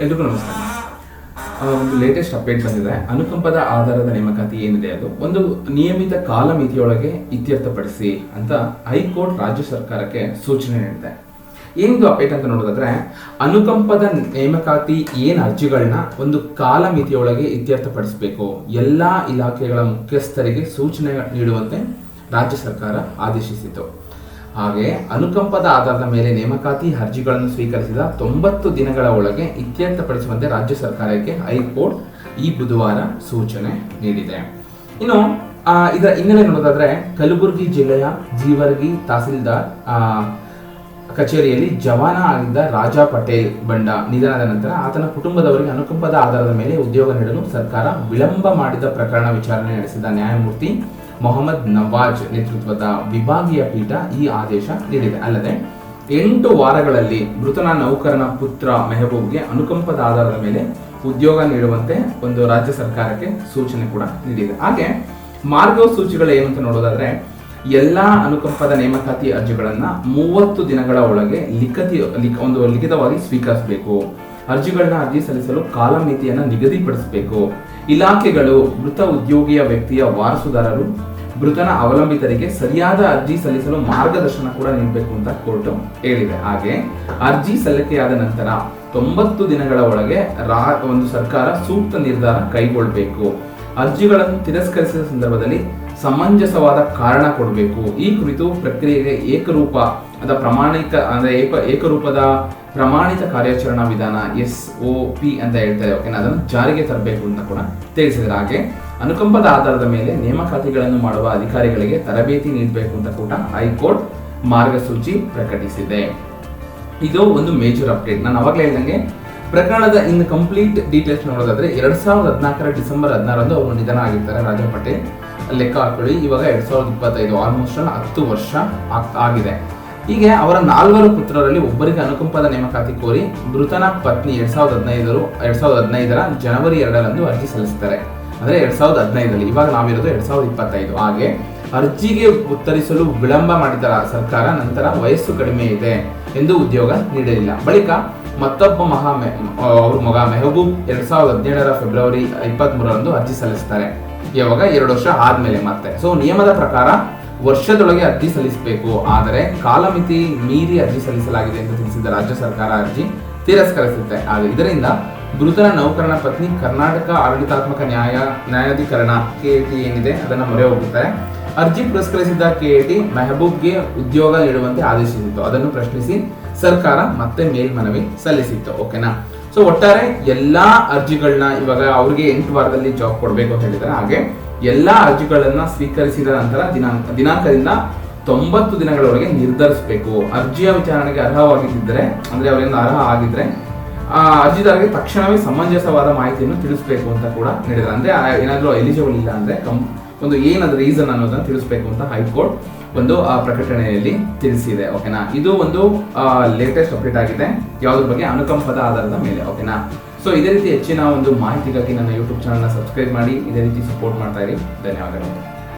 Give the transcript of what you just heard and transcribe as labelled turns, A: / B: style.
A: ಎಲ್ರಿಗೂ ನಮಸ್ಕಾರ ಒಂದು ಲೇಟೆಸ್ಟ್ ಅಪ್ಡೇಟ್ ಬಂದಿದೆ. ಅನುಕಂಪದ ಆಧಾರದ ನೇಮಕಾತಿ ಏನಿದೆ ಅದು? ಒಂದು ನಿಯಮಿತ ಕಾಲಮಿತಿಯೊಳಗೆ ಇತ್ಯರ್ಥಪಡಿಸಿ ಅಂತ ಹೈಕೋರ್ಟ್ ರಾಜ್ಯ ಸರ್ಕಾರಕ್ಕೆ ಸೂಚನೆ ನೀಡಿದೆ. ಏನಿದು ಅಪ್ಡೇಟ್ ಅಂತ ನೋಡೋದಾದ್ರೆ, ಅನುಕಂಪದ ನೇಮಕಾತಿ ಏನು ಅರ್ಜಿಗಳನ್ನ ಒಂದು ಕಾಲಮಿತಿಯೊಳಗೆ ಇತ್ಯರ್ಥಪಡಿಸಬೇಕು? ಎಲ್ಲಾ ಇಲಾಖೆಗಳ ಮುಖ್ಯಸ್ಥರಿಗೆ ಸೂಚನೆ ನೀಡುವಂತೆ ರಾಜ್ಯ ಸರ್ಕಾರ ಆದೇಶಿಸಿತು ಹಾಗೆ ಅನುಕಂಪದ ಆಧಾರದ ಮೇಲೆ ನೇಮಕಾತಿ ಅರ್ಜಿಗಳನ್ನು ಸ್ವೀಕರಿಸಿದ ತೊಂಬತ್ತು ದಿನಗಳ ಒಳಗೆ ಇತ್ಯರ್ಥಪಡಿಸುವಂತೆ ರಾಜ್ಯ ಸರ್ಕಾರಕ್ಕೆ ಹೈಕೋರ್ಟ್ ಈ ಬುಧವಾರ ಸೂಚನೆ ನೀಡಿದೆ. ಇನ್ನು ಇದರ ಹಿನ್ನೆಲೆ ನೋಡೋದಾದ್ರೆ ಕಲಬುರಗಿ ಜಿಲ್ಲೆಯ ಜೀವರ್ಗಿ ತಹಸೀಲ್ದಾರ್ ಕಚೇರಿಯಲ್ಲಿ ಜವಾನ ಆಗಿದ್ದ ರಾಜಾ ಪಟೇಲ್ ಬಂಡ ನಿಧನದ ನಂತರ ಆತನ ಕುಟುಂಬದವರಿಗೆ ಅನುಕಂಪದ ಆಧಾರದ ಮೇಲೆ ಉದ್ಯೋಗ ನೀಡಲು ಸರ್ಕಾರ ವಿಳಂಬ ಮಾಡಿದ ಪ್ರಕರಣ ವಿಚಾರಣೆ ನಡೆಸಿದ ನ್ಯಾಯಮೂರ್ತಿ ಮೊಹಮ್ಮದ್ ನವಾಜ್ ನೇತೃತ್ವದ ವಿಭಾಗೀಯ ಪೀಠ ಈ ಆದೇಶ ನೀಡಿದೆ. ಅಲ್ಲದೆ, ಎಂಟು ವಾರಗಳಲ್ಲಿ ಮೃತನ ನೌಕರನ ಪುತ್ರ ಮೆಹಬೂಬ್ಗೆ ಅನುಕಂಪದ ಆಧಾರದ ಮೇಲೆ ಉದ್ಯೋಗ ನೀಡುವಂತೆ ಒಂದು ರಾಜ್ಯ ಸರ್ಕಾರಕ್ಕೆ ಸೂಚನೆ ಕೂಡ ನೀಡಿದೆ. ಹಾಗೆ, ಮಾರ್ಗಸೂಚಿಗಳು ಏನು ಅಂತ ನೋಡೋದಾದ್ರೆ, ಎಲ್ಲಾ ಅನುಕಂಪದ ನೇಮಕಾತಿ ಅರ್ಜಿಗಳನ್ನ ಮೂವತ್ತು ದಿನಗಳ ಒಳಗೆ ಲಿಖಿತ, ಲಿಖ- ಒಂದು ಲಿಖಿತವಾಗಿ ಸ್ವೀಕರಿಸಬೇಕು. ಅರ್ಜಿಗಳನ್ನ ಅರ್ಜಿ ಸಲ್ಲಿಸಲು ಕಾಲಮಿತಿಯನ್ನ ನಿಗದಿಪಡಿಸಬೇಕು. ಇಲಾಖೆಗಳು ಮೃತ ಉದ್ಯೋಗಿಯ ವ್ಯಕ್ತಿಯ ವಾರಸುದಾರರು, ಮೃತನ ಅವಲಂಬಿತರಿಗೆ ಸರಿಯಾದ ಅರ್ಜಿ ಸಲ್ಲಿಸಲು ಮಾರ್ಗದರ್ಶನ ಕೂಡ ನೀಡಬೇಕು ಅಂತ ಕೋರ್ಟ್ ಹೇಳಿದೆ. ಹಾಗೆ ಅರ್ಜಿ ಸಲ್ಲಿಕೆಯಾದ ನಂತರ ತೊಂಬತ್ತು ದಿನಗಳ ಒಳಗೆ ರಾ, ಒಂದು ಸರ್ಕಾರ ಸೂಕ್ತ ನಿರ್ಧಾರ ಕೈಗೊಳ್ಳಬೇಕು. ಅರ್ಜಿಗಳನ್ನು ತಿರಸ್ಕರಿಸಿದ ಸಂದರ್ಭದಲ್ಲಿ ಸಮಂಜಸವಾದ ಕಾರಣ ಕೊಡಬೇಕು. ಈ ಕುರಿತು ಪ್ರಕ್ರಿಯೆಗೆ ಏಕರೂಪ ಅದ ಪ್ರಮಾಣಿತ, ಅಂದ್ರೆ ಏಕ, ಏಕರೂಪದ ಪ್ರಮಾಣಿತ ಕಾರ್ಯಾಚರಣಾ ವಿಧಾನ ಎಸ್ ಒ ಪಿ ಅಂತ ಹೇಳ್ತಾರೆ. ಓಕೆನಾ ಅದನ್ನು ಜಾರಿಗೆ ತರಬೇಕು ಅಂತ ಕೂಡ ತಿಳಿಸಿದ್ದಾರೆ ಹಾಗೆ ಅನುಕಂಪದ ಆಧಾರದ ಮೇಲೆ ನೇಮಕಾತಿಗಳನ್ನು ಮಾಡುವ ಅಧಿಕಾರಿಗಳಿಗೆ ತರಬೇತಿ ನೀಡಬೇಕು ಅಂತ ಕೂಡ ಹೈಕೋರ್ಟ್ ಮಾರ್ಗಸೂಚಿ ಪ್ರಕಟಿಸಿದೆ. ಇದು ಒಂದು ಮೇಜರ್ ಅಪ್ಡೇಟ್ ನಾನು ಅವಾಗಲೇ ಹೇಳ್ದಂಗೆ ಪ್ರಕರಣದ ಇನ್ ಕಂಪ್ಲೀಟ್ ಡೀಟೇಲ್ಸ್ ನೋಡೋದಾದ್ರೆ ಎರಡ್ ಸಾವಿರದ ಹದಿನಾಲ್ಕರ ಡಿಸೆಂಬರ್ ಹದಿನಾರಂದು ಅವರು ನಿಧನ ಆಗಿರ್ತಾರೆ. ರಾಜಾ ಲೆಕ್ಕ ಹಾಕೊಳ್ಳಿ. ಇವಾಗ ಎರಡ್ ಸಾವಿರದ ಇಪ್ಪತ್ತೈದು ಆಲ್ಮೋಸ್ಟ್ ಹತ್ತು ವರ್ಷ ಆಗ್- ಆಗಿದೆ. ಹೀಗೆ ಅವರ ನಾಲ್ವರು ಪುತ್ರರಲ್ಲಿ ಒಬ್ಬರಿಗೆ ಅನುಕಂಪದ ನೇಮಕಾತಿ ಕೋರಿ ಮೃತನ ಪತ್ನಿ ಎರಡ್ ಸಾವಿರದ ಹದಿನೈದರು ಎರಡ್ ಸಾವಿರದ ಹದಿನೈದರ ಜನವರಿ ಎರಡರಂದು ಅರ್ಜಿ ಸಲ್ಲಿಸ್ತಾರೆ ಅಂದ್ರೆ ಎರಡ್ ಸಾವಿರದ ಹದಿನೈದರಲ್ಲಿ, ಇವಾಗ ನಾವಿರೋದು ಎರಡ್ ಸಾವಿರದ ಇಪ್ಪತ್ತೈದು. ಹಾಗೆ ಅರ್ಜಿಗೆ ಉತ್ತರಿಸಲು ವಿಳಂಬ ಮಾಡಿದ ಸರ್ಕಾರ ನಂತರ ವಯಸ್ಸು ಕಡಿಮೆ ಇದೆ ಎಂದು ಉದ್ಯೋಗ ನೀಡಲಿಲ್ಲ. ಬಳಿಕ ಮತ್ತೊಬ್ಬ ಮಹಾ ಅವ್ರ ಮಗ ಮೆಹಬೂಬ್ ಎರಡ್ ಸಾವಿರದ ಹದಿನೇಳರ ಫೆಬ್ರವರಿ ಇಪ್ಪತ್ತ್ ಮೂರರಂದು ಅರ್ಜಿ ಸಲ್ಲಿಸ್ತಾರೆ ಇವಾಗ ಎರಡು ವರ್ಷ ಆದ್ಮೇಲೆ ಮತ್ತೆ. ಸೊ ನಿಯಮದ ಪ್ರಕಾರ ವರ್ಷದೊಳಗೆ ಅರ್ಜಿ ಸಲ್ಲಿಸಬೇಕು. ಆದರೆ ಕಾಲಮಿತಿ ಮೀರಿ ಅರ್ಜಿ ಸಲ್ಲಿಸಲಾಗಿದೆ ಎಂದು ತಿಳಿಸಿದ ರಾಜ್ಯ ಸರ್ಕಾರ ಅರ್ಜಿ ತಿರಸ್ಕರಿಸುತ್ತೆ. ಹಾಗೆ ಇದರಿಂದ ಮೃತನ ನೌಕರನ ಪತ್ನಿ ಕರ್ನಾಟಕ ಆಡಳಿತಾತ್ಮಕ ನ್ಯಾಯ, ನ್ಯಾಯಾಧಿಕರಣ ಕೆಟಿ ಏನಿದೆ ಅದನ್ನು ಮೊರೆ ಹೋಗುತ್ತಾರೆ ಅರ್ಜಿ ಪುರಸ್ಕರಿಸಿದ ಕೆಎಟಿ ಮೆಹಬೂಬ್ಗೆ ಉದ್ಯೋಗ ನೀಡುವಂತೆ ಆದೇಶಿಸಿತ್ತು. ಅದನ್ನು ಪ್ರಶ್ನಿಸಿ ಸರ್ಕಾರ ಮತ್ತೆ ಮೇಲ್ಮನವಿ ಸಲ್ಲಿಸಿತ್ತು. ಓಕೆನಾ? ಸೊ ಒಟ್ಟಾರೆ ಎಲ್ಲಾ ಅರ್ಜಿಗಳನ್ನ ಇವಾಗ ಅವ್ರಿಗೆ ಎಂಟು ವಾರದಲ್ಲಿ ಜಾಬ್ ಕೊಡಬೇಕು ಅಂತ ಹೇಳಿದ್ದಾರೆ. ಹಾಗೆ ಎಲ್ಲಾ ಅರ್ಜಿಗಳನ್ನ ಸ್ವೀಕರಿಸಿದ ನಂತರ ದಿನಾಂಕ ದಿನಾಂಕದಿಂದ ತೊಂಬತ್ತು ದಿನಗಳವರೆಗೆ ನಿರ್ಧರಿಸಬೇಕು. ಅರ್ಜಿಯ ವಿಚಾರಣೆಗೆ ಅರ್ಹವಾಗಿದ್ದರೆ ಅಂದ್ರೆ ಅವರಿಂದ ಅರ್ಹ ಆಗಿದ್ರೆ, ಆ ಅರ್ಜಿದಾರರಿಗೆ ತಕ್ಷಣವೇ ಸಮಂಜಸವಾದ ಮಾಹಿತಿಯನ್ನು ತಿಳಿಸಬೇಕು ಅಂತ ಕೂಡ ನೀಡಿದ್ದಾರೆ ಅಂದ್ರೆ ಏನಾದ್ರೂ ಎಲಿಜಿಬಲ್ ಇಲ್ಲ ಅಂದ್ರೆ ಒಂದು ಏನದು ರೀಸನ್ ಅನ್ನೋದನ್ನ ತಿಳಿಸಬೇಕು ಅಂತ ಹೈಕೋರ್ಟ್ ಒಂದು ಪ್ರಕಟಣೆಯಲ್ಲಿ ತಿಳಿಸಿದೆ ಓಕೆನಾ ಇದು ಒಂದು ಲೇಟೆಸ್ಟ್ ಅಪ್ಡೇಟ್ ಆಗಿದೆ. ಯಾವುದ್ರ ಬಗ್ಗೆ? ಅನುಕಂಪದ ಆಧಾರದ ಮೇಲೆ ಓಕೆನಾ ಸೊ ಇದೇ ರೀತಿ ಹೆಚ್ಚಿನ ಒಂದು ಮಾಹಿತಿಗಾಗಿ ನನ್ನ ಯೂಟ್ಯೂಬ್ ಚಾನಲ್ನ ಸಬ್ಸ್ಕ್ರೈಬ್ ಮಾಡಿ, ಇದೇ ರೀತಿ ಸಪೋರ್ಟ್ ಮಾಡ್ತಾ ಇರಿ. ಧನ್ಯವಾದಗಳು.